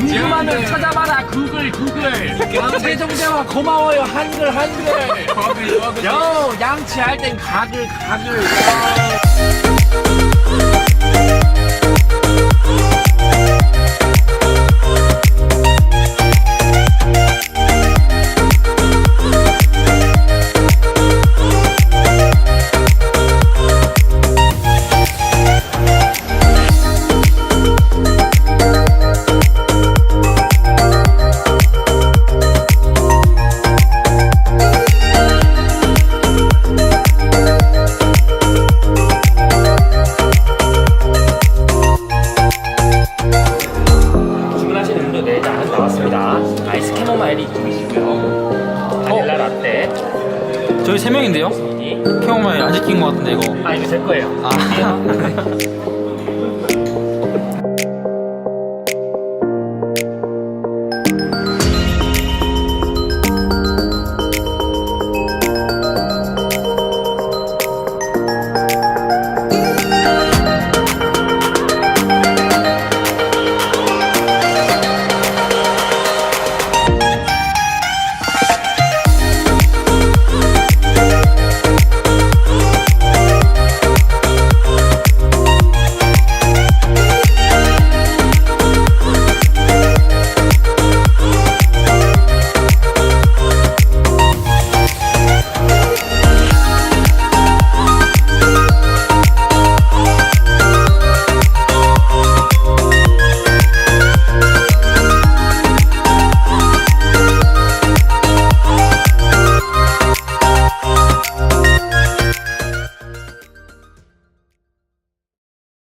궁금하면 찾아봐라 구글 구글. 세종대왕 고마워요 한글 한글. 여 양치할 땐 가글 가글 아이스 캐모마일이 이쪽이시고요. 바닐라 라떼. 저희 세 명인데요. 이. 캐모마일 안 시킨 것 같은데 이거. 아, 이거 제 거예요. 아.